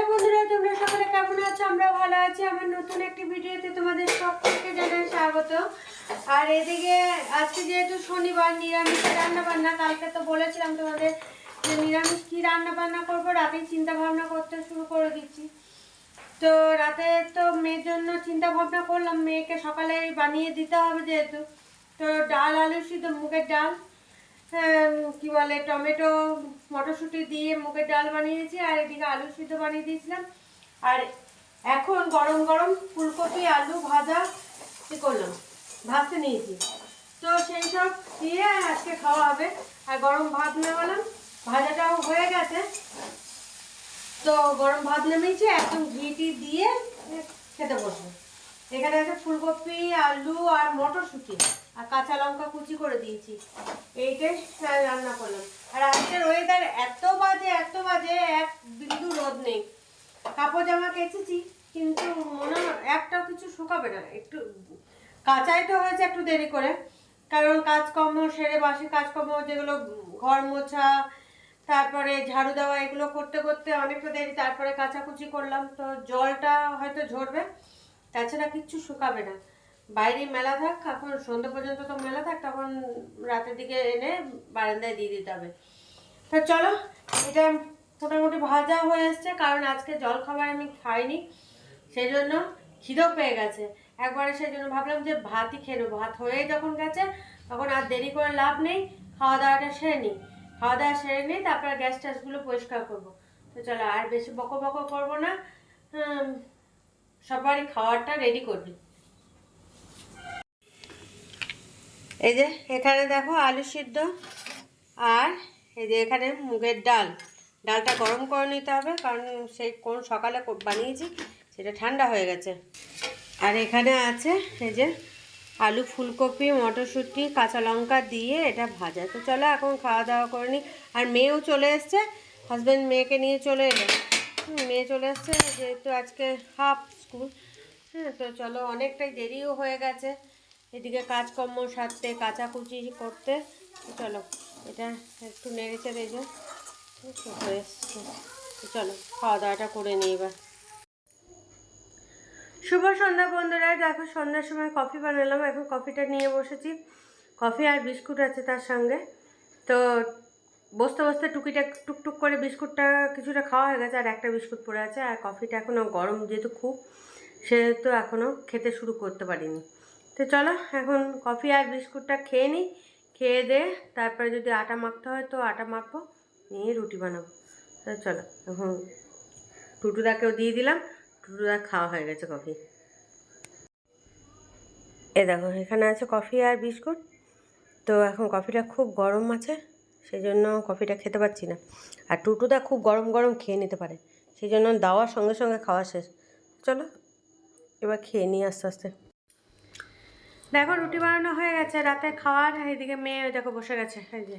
Hello বন্ধুরা, তোমরা সকলে কেমন আছো? আমরা ভালো আছি। আমার নতুন একটি ভিডিওতে তোমাদের সকলকে জানাই স্বাগত। আর এদিকে আজকে যেহেতু শনিবার, নিরামিষ রান্না বান্না কালকে তো বলেছিলাম তোমাদের যে নিরামিষ কী রান্না বান্না করব রাতেই চিন্তা ভাবনা করতে শুরু করে দিচ্ছি। তো রাতে তো মেয়ের জন্য চিন্তা ভাবনা করলাম, মেয়েকে সকালে বানিয়ে দিতে হবে যেহেতু। তো ডাল, আলু, সিদ্ধ, মুগের ডাল। কি বলে, টমেটো মটরশুঁটি দিয়ে মুগের ডাল বানিয়েছি আর এদিকে আলু সিদ্ধ বানিয়ে দিয়েছিলাম। আর এখন গরম গরম ফুলকপি, আলু ভাজা কি করলাম? ভাজতে নিয়েছি। তো সেই সব দিয়ে আজকে খাওয়া হবে। আর গরম ভাত নেওয়ালাম ভাজাটাও হয়ে গেছে। তো গরম ভাত নেমেছি একদম ঘিটি দিয়ে খেতে বসবো। এখানে আছে ফুলকপি, আলু আর মটরশুঁটি। আর কাঁচা লঙ্কা কুচি করে দিয়েছি। এইটাই রান্না করলাম। আর আজকের ওয়েদার এত বাজে এত বাজে, এক বিন্দু রোদ নেই। কাপড় জামা কেচেছি, কিন্তু মনে হয় একটাও কিছু শুকাবে না। একটু কাঁচাই তো হয়েছে একটু দেরি করে। কারণ কাজকর্ম সেরে বাসি কাজকর্ম, যেগুলো ঘর মোছা, তারপরে ঝাড়ু দেওয়া, এগুলো করতে করতে অনেকটা দেরি। তারপরে কাচাকুচি করলাম। তো জলটা হয়তো ঝরবে, তাছাড়া কিচ্ছু শুকাবে না। বাইরে মেলা থাক, এখন সন্ধ্যে পর্যন্ত তো মেলা থাক, তখন রাতের দিকে এনে বারান্দায় দিয়ে দিতে হবে। তো চলো, এটা মোটামুটি ভাজা হয়ে এসছে, কারণ আজকে জল খাবার আমি খাইনি সেই জন্য খিদেও পেয়ে গেছে। একবারে সেই জন্য ভাবলাম যে ভাতই খেয়ে নেব। ভাত হয়েই যখন গেছে, তখন আর দেরি করে লাভ নেই খাওয়া দাওয়াটা সেরে নিই। খাওয়া দাওয়া সেরে নিই তারপর গ্যাস ট্যাসগুলো পরিষ্কার করব। তো চলো, আর বেশি বকো বকো করব না সবারই খাওয়ারটা রেডি করবি। এই যে এখানে দেখো আলু সিদ্ধ আর এই যে এখানে মুগের ডাল। ডালটা গরম করে নিতে হবে, কারণ সেই কোন সকালে বানিয়েছি সেটা ঠান্ডা হয়ে গেছে। আর এখানে আছে এই যে আলু ফুলকপি, মটরশুঁটি, কাঁচা লঙ্কা দিয়ে এটা ভাজা। তো চলো এখন খাওয়া দাওয়া করে নিই আর মেয়েও চলে এসছে হাজব্যান্ড মেয়েকে নিয়ে চলে এলো। মেয়ে চলে এসছে, যেহেতু আজকে হাফ স্কুল হ্যাঁ তো চলো অনেকটাই দেরিও হয়ে গেছে। এদিকে কাজকর্ম সারতে, কাচাকুচি করতে। চলো, এটা একটু নেড়ে চেড়ে যে চলো খাওয়া দাওয়াটা করে নিই এবার। শুভ সন্ধ্যা বন্ধুরা, দেখো সন্ধ্যার সময় কফি বানালাম। এখন কফিটা নিয়ে বসেছি। কফি আর বিস্কুট আছে তার সঙ্গে। তো বসতে বসতে টুকিটা টুকটুক করে বিস্কুটটা কিছুটা খাওয়া হয়ে গেছে, আর একটা বিস্কুট পড়ে আছে। আর কফিটা এখনও গরম, যেহেতু খুব, সেহেতু এখনও খেতে শুরু করতে পারিনি। তো চলো, এখন কফি আর বিস্কুটটা খেয়ে নিই, খেয়ে দে তারপরে যদি আটা মাখতে হয় তো আটা মাখবো, নিয়ে রুটি বানাবো। তো চলো, এখন টুটুদাকেও দিয়ে দিলাম, টুটুদা খাওয়া হয়ে গেছে কফি। এ দেখো, এখানে আছে কফি আর বিস্কুট। তো এখন কফিটা খুব গরম আছে সেই জন্য কফিটা খেতে পাচ্ছি না। আর টুটুদা খুব গরম গরম খেয়ে নিতে পারে সেই জন্য দাওয়ার সঙ্গে সঙ্গে খাওয়া শেষ। চলো, এবার খেয়ে নিই আস্তে আস্তে। দেখো রুটি বানানো হয়ে গেছে রাতে খাওয়ার এদিকে মেয়ে ওই দেখো বসে গেছে এই যে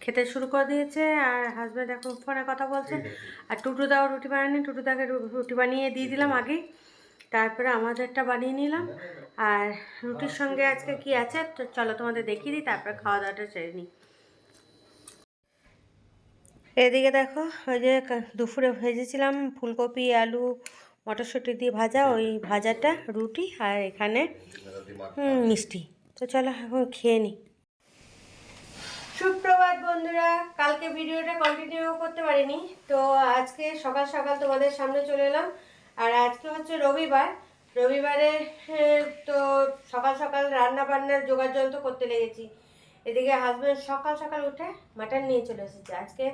খেতে শুরু করে দিয়েছে আর হাজব্যান্ড এখন ফোনে কথা বলছে। আর টুটুদাও রুটি বানানি টুটুদাকে রু- রুটি বানিয়ে দিয়ে দিলাম আগেই তারপরে আমাদেরটা বানিয়ে নিলাম। আর রুটির সঙ্গে আজকে কি আছে? তো চলো তোমাদের দেখিয়ে দিই তারপরে খাওয়া দাওয়াটা সেরে নিই। এদিকে দেখো ওই যে দুপুরে ভেজেছিলাম ফুলকপি আলু মটরশুঁটি দিয়ে ভাজা ওই ভাজাটা রুটি আর এখানে মিষ্টি। তো চলো এখন খেয়ে নিই সুপ্রভাত বন্ধুরা কালকে ভিডিওটা কন্টিনিউ করতে পারিনি। তো আজকে সকাল সকাল তোমাদের সামনে চলে এলাম। আর আজকে হচ্ছে রবিবার। রবিবারে হ্যাঁ, তো সকাল সকাল রান্না বান্নার জোগাড় যন্ত্র করতে লেগেছি। এদিকে হাজব্যান্ড সকাল সকাল উঠে মাটন নিয়ে চলে এসেছে। আজকে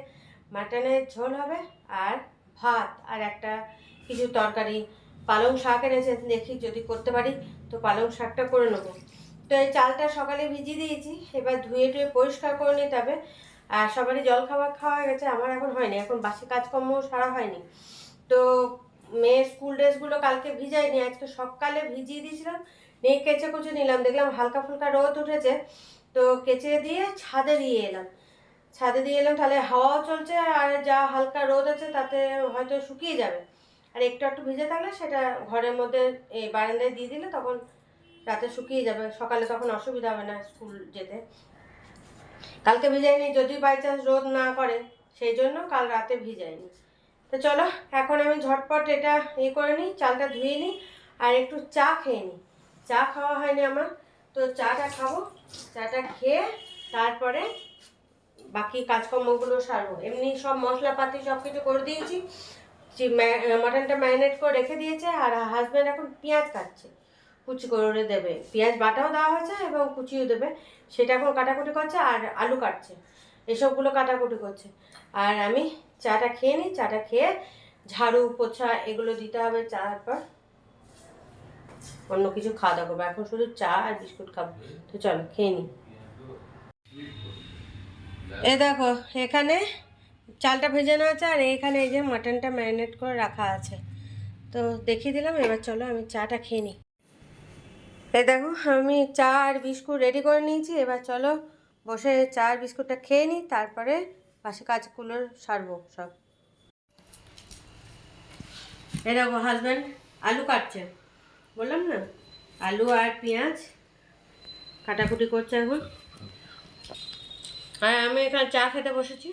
মাটনের ঝোল হবে আর ভাত। আর একটা কিছু তরকারি, পালং শাক এনেছে, দেখি যদি করতে পারি, তো পালং শাকটা করে নেব। তো এই চালটা সকালে ভিজিয়ে দিয়েছি, এবার ধুয়ে টুয়ে পরিষ্কার করে নিতে হবে। আর সবারই জল খাবার খাওয়া গেছে, আমার এখন হয়নি, এখন বাসি কাজকর্ম সারা হয়নি। তো মেয়ের স্কুল ড্রেসগুলো কালকে ভিজাইনি, আজকে সকালে ভিজিয়ে দিয়েছিলাম নিয়ে কেচে কুচে নিলাম, দেখলাম হালকা ফুলকা রোদ উঠেছে, তো কেচে দিয়ে ছাদে দিয়ে এলাম। ছাদে দিয়ে এলাম, তাহলে হাওয়াও চলছে, আর যা হালকা রোদ আছে, তাতে হয়তো শুকিয়ে যাবে। আর একটু একটু ভিজে থাকলে সেটা ঘরের মধ্যে এই বারান্দায় দিয়ে দিলে তখন রাতে শুকিয়ে যাবে। সকালে তখন অসুবিধা হবে না স্কুল যেতে। কালকে ভিজাইনি যদি বাই চান্স রোদ না করে, সেই জন্য কাল রাতে ভিজাইনি তো চলো, এখন আমি ঝটপট এটা ইয়ে করে নিই, চালটা ধুয়ে নিই আর একটু চা খেয়ে নিই। চা খাওয়া হয়নি আমার, তো চাটা খাব। চাটা খেয়ে তারপরে বাকি কাজকর্মগুলো সারবো। এমনি সব মশলাপাতি সব কিছু করে দিয়েছি। মাটনটা ম্যারিনেট করে রেখে দিয়েছে আর হাজব্যান্ড এখন পেঁয়াজ কাটছে। কুচি করে দেবে। পেঁয়াজ বাটাও দেওয়া হয়েছে এবং কুচিও দেবে। সেটা এখন কাটাকুটি করছে আর আলু কাটছে। এসবগুলো কাটাকুটি করছে। আর আমি চাটা খেয়ে নিই। চাটা খেয়ে ঝাড়ু পোছা এগুলো দিতে হবে। তারপর অন্য কিছু খাওয়া দাওয়া করব। এখন শুধু চা আর বিস্কুট খাব। তো চলো খেয়ে নিই। এ দেখো এখানে চালটা ভেজে নেওয়া আছে আর এখানে এই যে মাটনটা ম্যারিনেট করে রাখা আছে। তো দেখিয়ে দিলাম, এবার চলো আমি চাটা খেয়ে নিই। এই দেখো, আমি চা আর বিস্কুট রেডি করে নিয়েছি। এবার চলো বসে চা আর বিস্কুটটা খেয়ে নিই, তারপরে পাশে কাজগুলো সারবো সব। এই দেখো হাজব্যান্ড আলু কাটছে। বললাম না, আলু আর পেঁয়াজ কাটাকুটি করছে এখন। আর আমি এখানে চা খেতে বসেছি।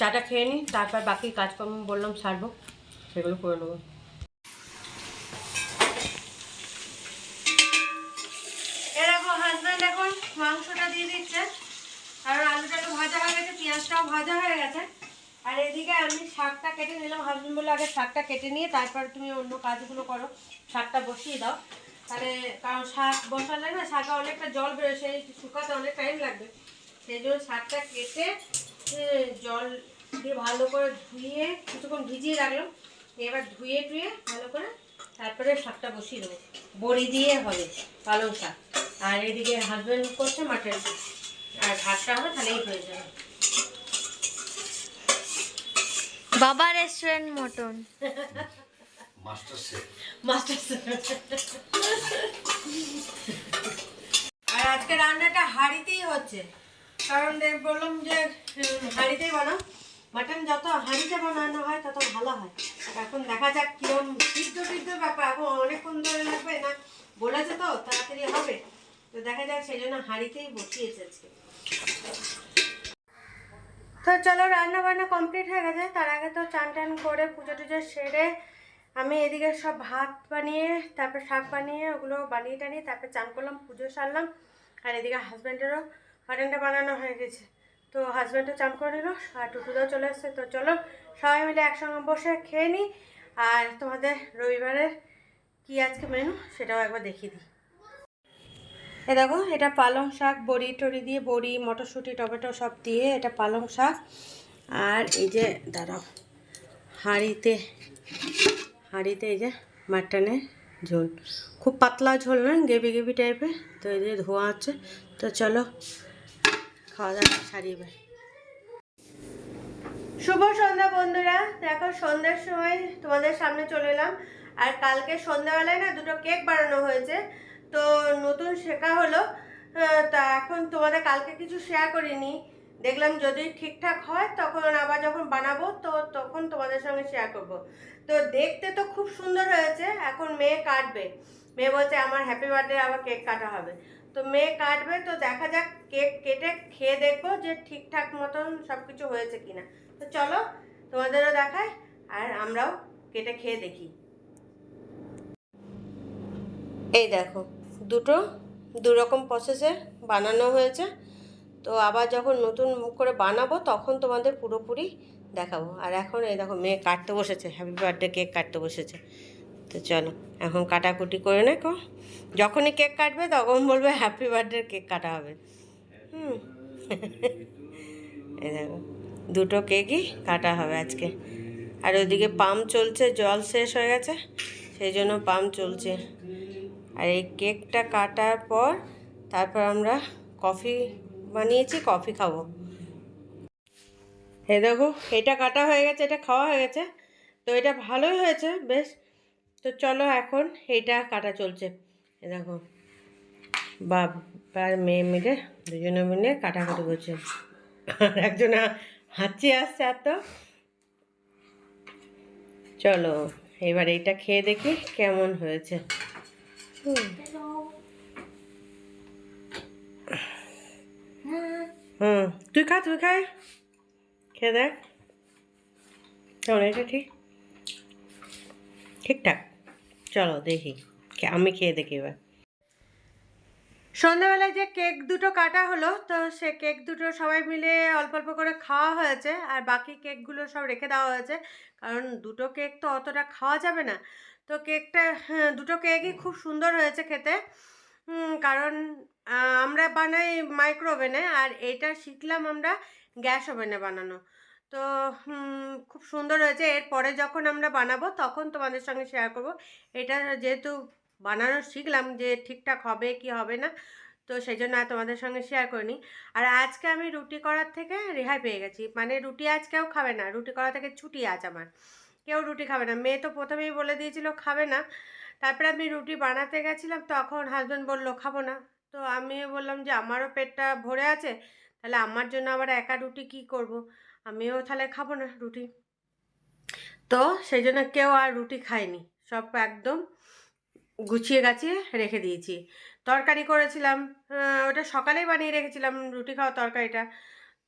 চাটা খেয়ে নিই তারপর বাকি কাজকর্ম বললাম সারবো, সেগুলো করে নেব। এরকম এখন মাংসটা দিয়ে কারণ ভাজা হয়ে গেছে, পেঁয়াজটাও ভাজা হয়ে গেছে। আর এদিকে আমি শাকটা কেটে নিলাম আগে শাকটা কেটে নিয়ে তারপর তুমি অন্য কাজগুলো করো, শাকটা বসিয়ে দাও। তাহলে কারণ শাক বসালে না, শাকে অনেকটা জল বেরোয়, সেই শুকাতে অনেক টাইম লাগবে। সেই জন্য শাকটা কেটে এ, জল দিয়ে ভালো করে ধুয়ে কিছুক্ষণ ভিজিয়ে রাখলাম। এবার ধুয়ে টুয়ে ভালো করে তারপরে শাকটা বসিয়ে দেবো। বড়ি দিয়ে হবে পালং শাক। আর এদিকে হাজব্যান্ড করছে মাটন আর ভাতটা হবে তাহলেই হয়ে যাবে বাবা restaurant mutton master chef master আর আজকে রান্নাটা হাঁড়িতেই হচ্ছে। কারণ বললাম যে হাঁড়িতেই বানাও। মাটন যত হাঁড়িতে বানানো হয়, তত ভালো হয়। এখন দেখা যাক কিরম সিদ্ধ সিদ্ধ ব্যাপার। এখন অনেকক্ষণ ধরে লাগবে না? বলেছে তো, তাড়াতাড়ি হবে। তো দেখা যাক, সেই জন্য হাঁড়িতেই বসিয়েছে আজকে। তো চলো রান্না বান্না কমপ্লিট হয়ে গেছে। তার আগে তো চান টান করে পুজো টুজো সেরে আমি এদিকে সব ভাত বানিয়ে, তারপর শাক বানিয়ে, ওগুলো বানিয়ে টানিয়ে তারপর চান করলাম, পুজো সারলাম। আর এদিকে হাজব্যান্ডেরও মাটনটা বানানো হয়ে গেছে। তো হাজব্যান্ডও চান করে নিল, আর টুটুদাও চলে এসছে তো চলো, সবাই মিলে একসঙ্গে বসে খেয়ে নিই আর তোমাদের রবিবারের কি আজকে মেনু সেটাও একবার দেখিয়ে দিই। এ দেখো, এটা পালং শাক, বড়ি টড়ি দিয়ে বড়ি, মটরশুঁটি, টমেটো সব দিয়ে এটা পালং শাক। আর এই যে, দাঁড়াও, হাঁড়িতে হাঁড়িতে এই যে মাটনের ঝোল। খুব পাতলা ঝোল নয় গেবি গেবি টাইপের তো এই যে ধোয়া হচ্ছে তো চলো খাওয়া দাওয়া সারিয়ে এবার। শুভ সন্ধ্যা বন্ধুরা। দেখো সন্ধ্যার সময় তোমাদের সামনে চলে এলাম। আর কালকে সন্ধ্যাবেলায় না দুটো কেক বানানো হয়েছে। তো নতুন শেখা হলো। তা এখন তোমাদের কালকে কিছু শেয়ার করিনি। দেখলাম যদি ঠিকঠাক হয় তখন আবার যখন বানাবো তো তখন তোমাদের সঙ্গে শেয়ার করব। তো দেখতে তো খুব সুন্দর হয়েছে। এখন মেয়ে কাটবে। মেয়ে বলছে, আমার হ্যাপি বার্থডে আবার কেক কাটা হবে। তো মেয়ে কাটবে, তো দেখা যাক কেক কেটে খেয়ে দেখব যে ঠিকঠাক মতন সব কিছু হয়েছে কিনা। তো চলো তোমাদেরও দেখায় আর আমরাও কেটে খেয়ে দেখি। এই দেখো, দুটো দু রকম প্রসেসে বানানো হয়েছে। তো আবার যখন নতুন করে বানাবো, তখন তোমাদের পুরোপুরি দেখাবো। আর এখন এই দেখো, মেয়ে কাটতে বসেছে। হ্যাপি বার্থডে কেক কাটতে বসেছে। তো চলো, এখন কাটাকুটি করে নে যখনই কেক কাটবে তখন বলবে হ্যাপি বার্থডে কেক কাটা হবে। হুম। দেখো, দুটো কেকই কাটা হবে আজকে। আর ওইদিকে পাম্প চলছে, জল শেষ হয়ে গেছে, সেই জন্য পাম্প চলছে। আর এই কেকটা কাটার পর তারপর আমরা কফি বানিয়েছি, কফি খাব। এই দেখো, এটা কাটা হয়ে গেছে, এটা খাওয়া হয়ে গেছে। তো এটা ভালোই হয়েছে, বেশ। তো চলো এখন এইটা কাটা চলছে। দেখো আর মেয়ে মিলে দুজনে মিলে কাটাকাটি করছে। একজন হাঁচি আসছে আর তো। চলো, এবার এইটা খেয়ে দেখি কেমন হয়েছে। হুম, তুই খা, তুই খায় খেয়ে দেখ। এটা ঠিক। ঠিকঠাক। চলো দেখি। আমি খেয়ে দেখি এবার। সন্ধ্যাবেলায় যে কেক দুটো কাটা হলো তো সে কেক দুটো সবাই মিলে অল্প অল্প করে খাওয়া হয়েছে আর বাকি কেকগুলো সব রেখে দেওয়া হয়েছে। কারণ দুটো কেক তো অতটা খাওয়া যাবে না। তো কেকটা হ্যাঁ, দুটো কেকই খুব সুন্দর হয়েছে খেতে। কারণ আমরা বানাই মাইক্রো ওভেনে আর এটা শিখলাম আমরা গ্যাস ওভেনে বানানো। তো খুব সুন্দর হয়েছে। এরপরে যখন আমরা বানাবো, তখন তোমাদের সঙ্গে শেয়ার করব। এটা যেহেতু বানানো শিখলাম যে ঠিকঠাক হবে কি হবে না, তো সেই জন্য আর তোমাদের সঙ্গে শেয়ার করিনি। আর আজকে আমি রুটি করার থেকে রেহাই পেয়ে গেছি। মানে রুটি আজ কেউ খাবে না, রুটি করা থেকে ছুটি আজ আমার। কেউ রুটি খাবে না। মেয়ে তো প্রথমেই বলে দিয়েছিল খাবে না। তারপরে আমি রুটি বানাতে গেছিলাম, তখন হাজব্যান্ড বলল, খাব না। তো আমি বললাম যে, আমারও পেটটা ভরে আছে। তাহলে আমার জন্য আবার একা রুটি কি করব? আমিও তাহলে খাব না রুটি। তো সেই জন্য কেউ আর রুটি খায়নি। সব একদম গুছিয়ে গাছিয়ে রেখে দিয়েছি। তরকারি করেছিলাম ওটা সকালেই বানিয়ে রেখেছিলাম রুটি খাওয়া তরকারিটা।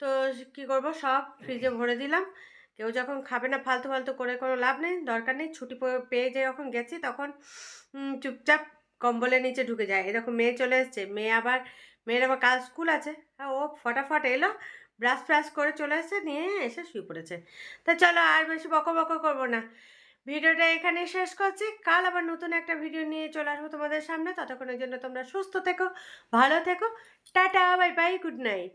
তো কি করব? সব ফ্রিজে ভরে দিলাম। কেউ যখন খাবে না ফালতু ফালতু করে কোনো লাভ নেই, দরকার নেই। ছুটি পেয়ে যে যখন গেছি তখন চুপচাপ কম্বলের নিচে ঢুকে যায়। এরকম মেয়ে চলে এসছে। মেয়ে আবার মেয়ের আবার কাল স্কুল আছে। হ্যাঁ ও ফটাফট এলো ব্রাশ ফ্রাশ করে চলে এসে নিয়ে এসে শুয়ে পড়েছে। তা চলো আর বেশি বকো বকো করব না। ভিডিওটা এখানে শেষ করছি। কাল আবার নতুন একটা ভিডিও নিয়ে চলে আসব তোমাদের সামনে। ততক্ষণের জন্য তোমরা সুস্থ থেকো, ভালো থেকো। Tata bye bye good night